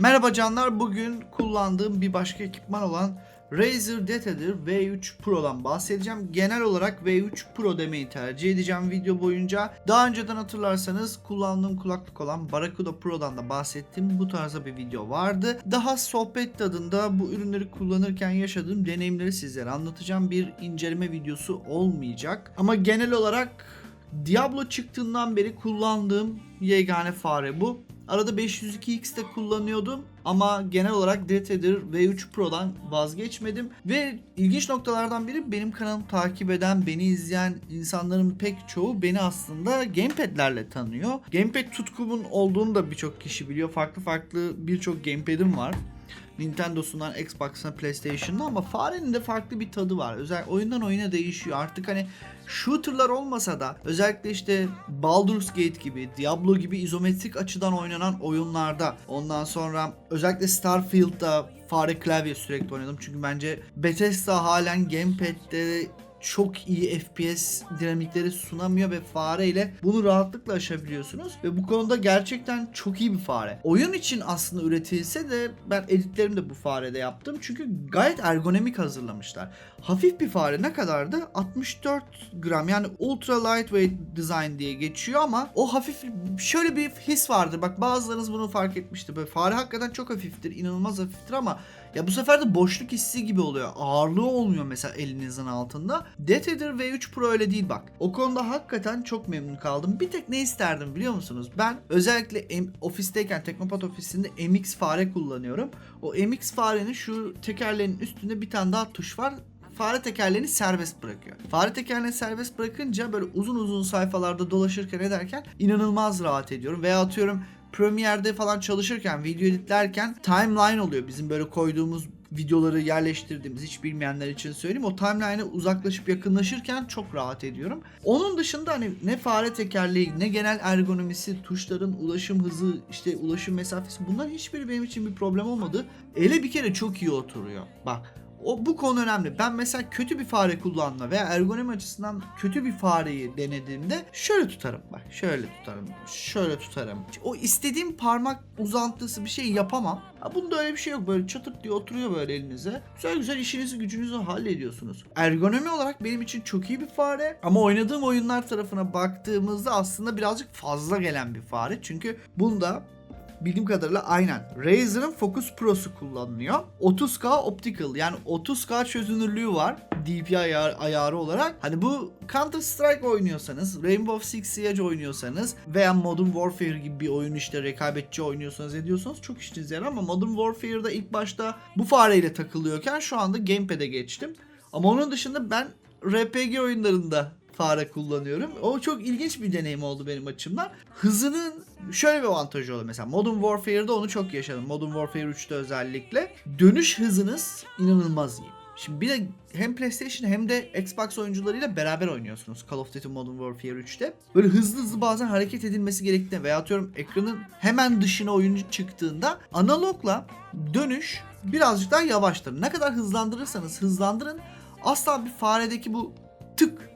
Merhaba canlar, bugün kullandığım bir başka ekipman olan Razer Detadir V3 Pro'dan bahsedeceğim. Genel olarak V3 Pro demeyi tercih edeceğim video boyunca. Daha önceden hatırlarsanız kullandığım kulaklık olan Barracuda Pro'dan da bahsettiğim bu tarzda bir video vardı. Daha sohbet tadında bu ürünleri kullanırken yaşadığım deneyimleri sizlere anlatacağım. Bir inceleme videosu olmayacak. Ama genel olarak Diablo çıktığından beri kullandığım yegane fare bu. Arada 502X'te kullanıyordum ama genel olarak Detadir V3 Pro'dan vazgeçmedim. Ve ilginç noktalardan biri benim kanalımı takip eden, beni izleyen insanların pek çoğu beni aslında gamepad'lerle tanıyor. Gamepad tutkumun olduğunu da birçok kişi biliyor. Farklı farklı birçok gamepad'im var. Nintendo'sundan Xbox'ına PlayStation'da ama farenin de farklı bir tadı var. Özel oyundan oyuna değişiyor. Artık hani shooter'lar olmasa da özellikle işte Baldur's Gate gibi, Diablo gibi izometrik açıdan oynanan oyunlarda ondan sonra özellikle Starfield'da fare klavye sürekli oynadım. Çünkü bence Bethesda halen gamepad'de çok iyi FPS dinamikleri sunamıyor ve fare ile bunu rahatlıkla aşabiliyorsunuz ve bu konuda gerçekten çok iyi bir fare. Oyun için aslında üretilse de ben editlerimi de bu farede yaptım çünkü gayet ergonomik hazırlamışlar. Hafif bir fare ne kadardı? 64 gram yani ultra lightweight design diye geçiyor ama o hafif şöyle bir his vardır. Bak bazılarınız bunu fark etmişti. Böyle fare hakikaten çok hafiftir, inanılmaz hafiftir ama ya bu sefer de boşluk hissi gibi oluyor. Ağırlığı olmuyor mesela elinizin altında. Detader V3 Pro öyle değil bak. O konuda hakikaten çok memnun kaldım. Bir tek ne isterdim biliyor musunuz? Ben özellikle ofisteyken Teknopat ofisinde MX fare kullanıyorum. O MX farenin şu tekerleğinin üstünde bir tane daha tuş var fare tekerleğini serbest bırakıyor. Fare tekerleğini serbest bırakınca böyle uzun uzun sayfalarda dolaşırken ederken inanılmaz rahat ediyorum. Veya atıyorum Premiere'de falan çalışırken, video editlerken timeline oluyor. Bizim böyle koyduğumuz videoları yerleştirdiğimiz hiç bilmeyenler için söyleyeyim. O timeline'e uzaklaşıp yakınlaşırken çok rahat ediyorum. Onun dışında hani ne fare tekerleği ne genel ergonomisi, tuşların ulaşım hızı, işte ulaşım mesafesi bunların hiçbiri benim için bir problem olmadı. Ele bir kere çok iyi oturuyor. Bak o bu konu önemli. Ben mesela kötü bir fare kullanma veya ergonomi açısından kötü bir fareyi denediğimde şöyle tutarım bak. Şöyle tutarım. Şöyle tutarım. O istediğim parmak uzantısı bir şey yapamam. Ha, bunda öyle bir şey yok. Böyle çatırt diye oturuyor böyle elinize. Güzel güzel işinizi gücünüzü hallediyorsunuz. Ergonomi olarak benim için çok iyi bir fare. Ama oynadığım oyunlar tarafına baktığımızda aslında birazcık fazla gelen bir fare. Çünkü bunda bildiğim kadarıyla aynen. Razer'ın Focus Pro'su kullanılıyor. 30K optical yani 30K çözünürlüğü var. DPI ayar, ayarı olarak. Hani bu Counter Strike oynuyorsanız, Rainbow Six Siege oynuyorsanız veya Modern Warfare gibi bir oyun işte rekabetçi oynuyorsanız ediyorsanız çok işinize yarar ama Modern Warfare'da ilk başta bu fareyle takılıyorken şu anda Gamepad'e geçtim. Ama onun dışında ben RPG oyunlarında fare kullanıyorum. O çok ilginç bir deneyim oldu benim açımdan. Hızının şöyle bir avantajı oldu mesela. Modern Warfare'da onu çok yaşadım. Modern Warfare 3'te özellikle. Dönüş hızınız inanılmaz iyi. Şimdi bir de hem PlayStation hem de Xbox oyuncularıyla beraber oynuyorsunuz Call of Duty Modern Warfare 3'te. Böyle hızlı hızlı bazen hareket edilmesi gerektiğinde veya atıyorum ekranın hemen dışına oyuncu çıktığında analogla dönüş birazcık daha yavaştır. Ne kadar hızlandırırsanız hızlandırın asla bir faredeki bu tık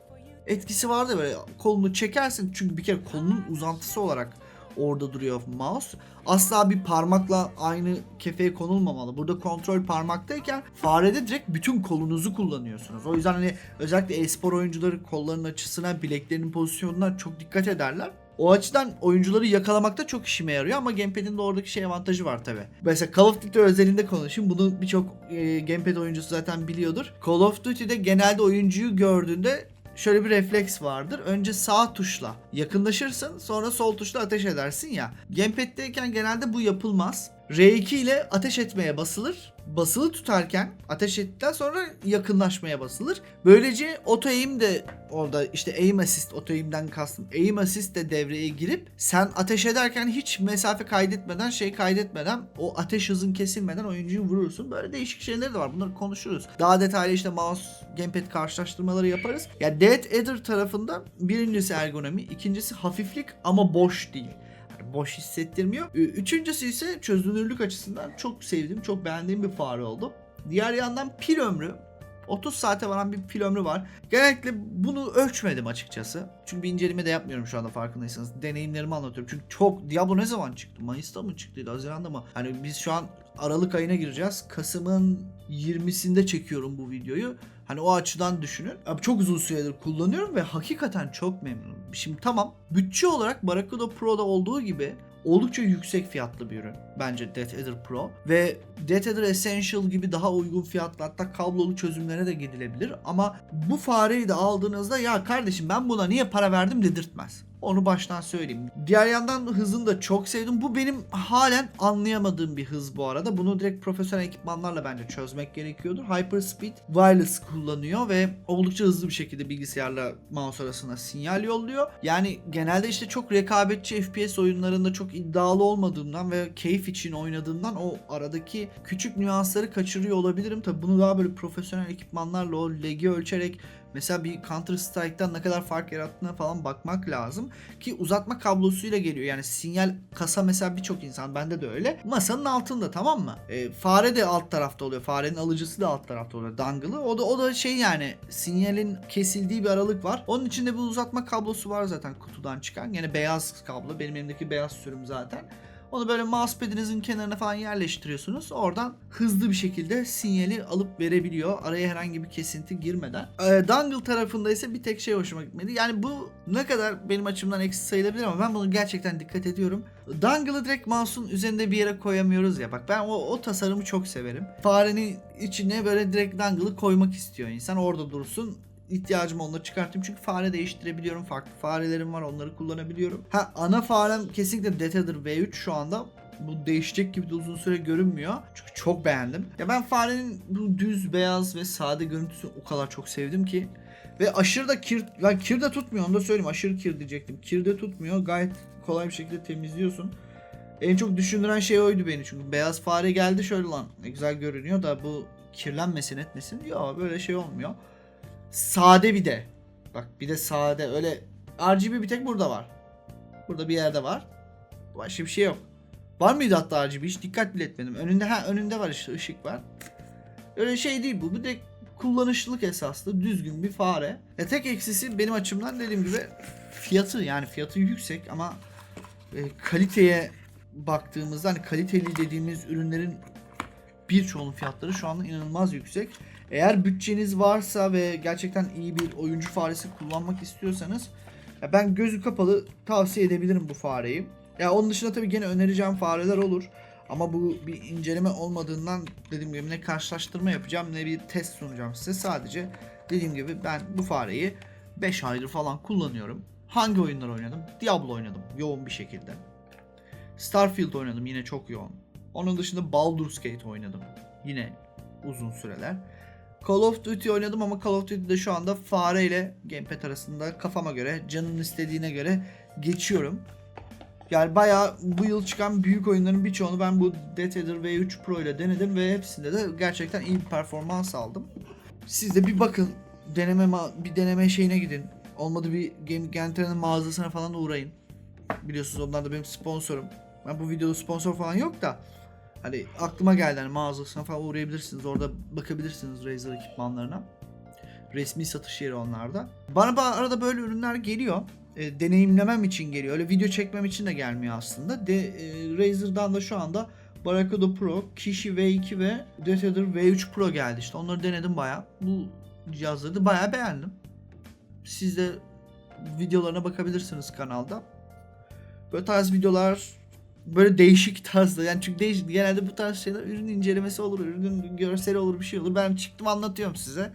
etkisi vardı böyle kolunu çekersin çünkü bir kere kolunun uzantısı olarak orada duruyor mouse. Asla bir parmakla aynı kefeye konulmamalı. Burada kontrol parmaktayken farede direkt bütün kolunuzu kullanıyorsunuz. O yüzden hani özellikle e-spor oyuncuları kollarının açısına, bileklerinin pozisyonuna çok dikkat ederler. O açıdan oyuncuları yakalamakta çok işime yarıyor ama Gamepad'in de oradaki şey avantajı var tabi. Mesela Call of Duty özelinde konuşayım. Bunu birçok e, Gamepad oyuncusu zaten biliyordur. Call of Duty'de genelde oyuncuyu gördüğünde şöyle bir refleks vardır. Önce sağ tuşla yakınlaşırsın sonra sol tuşla ateş edersin ya. Gamepad'deyken genelde bu yapılmaz. R2 ile ateş etmeye basılır. Basılı tutarken ateş ettikten sonra yakınlaşmaya basılır. Böylece auto aim de orada işte aim assist auto aim'den kastım. Aim assist de devreye girip sen ateş ederken hiç mesafe kaydetmeden şey kaydetmeden o ateş hızın kesilmeden oyuncuyu vurursun. Böyle değişik şeyler de var. Bunları konuşuruz. Daha detaylı işte mouse gamepad karşılaştırmaları yaparız. Ya yani Dead Adder tarafında birincisi ergonomi, ikincisi hafiflik ama boş değil boş hissettirmiyor. Üçüncüsü ise çözünürlük açısından çok sevdiğim, çok beğendiğim bir fare oldu. Diğer yandan pil ömrü 30 saate varan bir pil ömrü var. Genellikle bunu ölçmedim açıkçası. Çünkü bir inceleme de yapmıyorum şu anda farkındaysanız. Deneyimlerimi anlatıyorum. Çünkü çok Diablo ne zaman çıktı? Mayıs'ta mı çıktıydı? Haziran'da mı? Hani biz şu an Aralık ayına gireceğiz. Kasım'ın 20'sinde çekiyorum bu videoyu. Hani o açıdan düşünün. Abi çok uzun süredir kullanıyorum ve hakikaten çok memnunum. Şimdi tamam bütçe olarak Barracuda Pro'da olduğu gibi oldukça yüksek fiyatlı bir ürün bence Death Adder Pro ve Death Adder Essential gibi daha uygun fiyatlı hatta kablolu çözümlere de gidilebilir ama bu fareyi de aldığınızda ya kardeşim ben buna niye para verdim dedirtmez. Onu baştan söyleyeyim. Diğer yandan hızını da çok sevdim. Bu benim halen anlayamadığım bir hız bu arada. Bunu direkt profesyonel ekipmanlarla bence çözmek gerekiyordur. Hyperspeed Wireless kullanıyor ve oldukça hızlı bir şekilde bilgisayarla mouse arasında sinyal yolluyor. Yani genelde işte çok rekabetçi FPS oyunlarında çok iddialı olmadığımdan ve keyif için oynadığımdan o aradaki küçük nüansları kaçırıyor olabilirim. Tabi bunu daha böyle profesyonel ekipmanlarla o legi ölçerek Mesela bir Counter Strike'tan ne kadar fark yarattığına falan bakmak lazım. Ki uzatma kablosuyla geliyor. Yani sinyal kasa mesela birçok insan bende de öyle. Masanın altında tamam mı? E, fare de alt tarafta oluyor. Farenin alıcısı da alt tarafta oluyor. Dangle'ı. O da o da şey yani sinyalin kesildiği bir aralık var. Onun içinde bir uzatma kablosu var zaten kutudan çıkan. Yani beyaz kablo. Benim elimdeki beyaz sürüm zaten. Onu böyle mousepad'inizin kenarına falan yerleştiriyorsunuz. Oradan hızlı bir şekilde sinyali alıp verebiliyor. Araya herhangi bir kesinti girmeden. Ee, dongle tarafında ise bir tek şey hoşuma gitmedi. Yani bu ne kadar benim açımdan eksi sayılabilir ama ben bunu gerçekten dikkat ediyorum. Dongle'ı direkt mouse'un üzerinde bir yere koyamıyoruz ya. Bak ben o, o tasarımı çok severim. Farenin içine böyle direkt dongle'ı koymak istiyor insan. Orada dursun ihtiyacım onları çıkarttım çünkü fare değiştirebiliyorum. Farklı farelerim var onları kullanabiliyorum. Ha ana farem kesinlikle Death Adder V3 şu anda bu değişecek gibi de uzun süre görünmüyor. Çünkü çok beğendim. Ya ben farenin bu düz beyaz ve sade görüntüsünü o kadar çok sevdim ki. Ve aşırı da kir, yani kir de tutmuyor onu da söyleyeyim. Aşırı kir diyecektim. Kir de tutmuyor. Gayet kolay bir şekilde temizliyorsun. En çok düşündüren şey oydu beni çünkü beyaz fare geldi şöyle lan ne güzel görünüyor da bu kirlenmesin etmesin. Ya böyle şey olmuyor. Sade bir de. Bak bir de sade öyle RGB bir tek burada var. Burada bir yerde var. Başka bir şey yok. Var mıydı hatta RGB hiç dikkat bile etmedim. Önünde ha önünde var işte ışık var. Öyle şey değil bu. Bir de kullanışlılık esaslı düzgün bir fare. E tek eksisi benim açımdan dediğim gibi fiyatı yani fiyatı yüksek ama e, kaliteye baktığımızda hani kaliteli dediğimiz ürünlerin birçoğunun fiyatları şu anda inanılmaz yüksek. Eğer bütçeniz varsa ve gerçekten iyi bir oyuncu faresi kullanmak istiyorsanız ya ben gözü kapalı tavsiye edebilirim bu fareyi. Ya onun dışında tabii gene önereceğim fareler olur. Ama bu bir inceleme olmadığından dediğim gibi ne karşılaştırma yapacağım ne bir test sunacağım size. Sadece dediğim gibi ben bu fareyi 5 aydır falan kullanıyorum. Hangi oyunlar oynadım? Diablo oynadım yoğun bir şekilde. Starfield oynadım yine çok yoğun. Onun dışında Baldur's Gate oynadım. Yine uzun süreler. Call of Duty oynadım ama Call of Duty'de şu anda fare ile gamepad arasında kafama göre, canın istediğine göre geçiyorum. Yani bayağı bu yıl çıkan büyük oyunların birçoğunu ben bu Death Adder V3 Pro ile denedim ve hepsinde de gerçekten iyi bir performans aldım. Siz de bir bakın, deneme bir deneme şeyine gidin. Olmadı bir Game Gentra'nın mağazasına falan uğrayın. Biliyorsunuz onlar da benim sponsorum. Ben bu videoda sponsor falan yok da Hani aklıma geldi hani mağazasına falan uğrayabilirsiniz. Orada bakabilirsiniz Razer ekipmanlarına. Resmi satış yeri onlarda. Bana ba- arada böyle ürünler geliyor. E, deneyimlemem için geliyor. Öyle video çekmem için de gelmiyor aslında. De, e, Razer'dan da şu anda Barracuda Pro, Kishi V2 ve Adder V3 Pro geldi işte. Onları denedim baya. Bu cihazları da baya beğendim. Siz de videolarına bakabilirsiniz kanalda. Böyle tarz videolar böyle değişik tarzda yani çünkü değişik genelde bu tarz şeyler ürün incelemesi olur, ürünün görseli olur bir şey olur. Ben çıktım anlatıyorum size.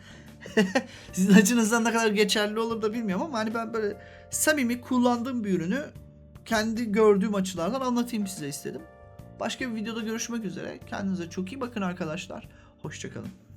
Sizin açınızdan ne kadar geçerli olur da bilmiyorum ama hani ben böyle samimi kullandığım bir ürünü kendi gördüğüm açılardan anlatayım size istedim. Başka bir videoda görüşmek üzere. Kendinize çok iyi bakın arkadaşlar. Hoşçakalın.